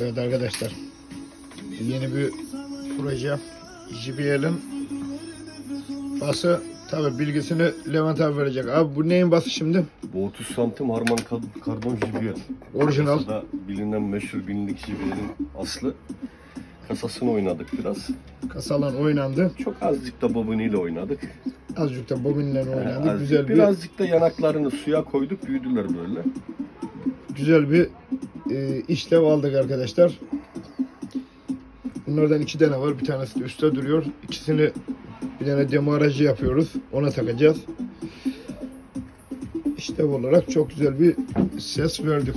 Evet arkadaşlar. Yeni bir proje. JBL'in bası tabi bilgisini Levent abi verecek. Abi bu neyin bası şimdi? Bu 30 santim harman kad- karbon JBL. Orijinal. Kasada bilinen meşhur binlik JBL'in aslı. Kasasını oynadık biraz. Kasalan oynandı. Çok azıcık da bobiniyle oynadık. Azıcık da bobinle oynandı. Azıcık, Güzel bir Birazcık da yanaklarını suya koyduk büyüdüler böyle. güzel bir e, işlev aldık arkadaşlar. Bunlardan iki tane var. Bir tanesi de üstte duruyor. İkisini bir tane demo aracı yapıyoruz. Ona takacağız. İşlev olarak çok güzel bir ses verdim.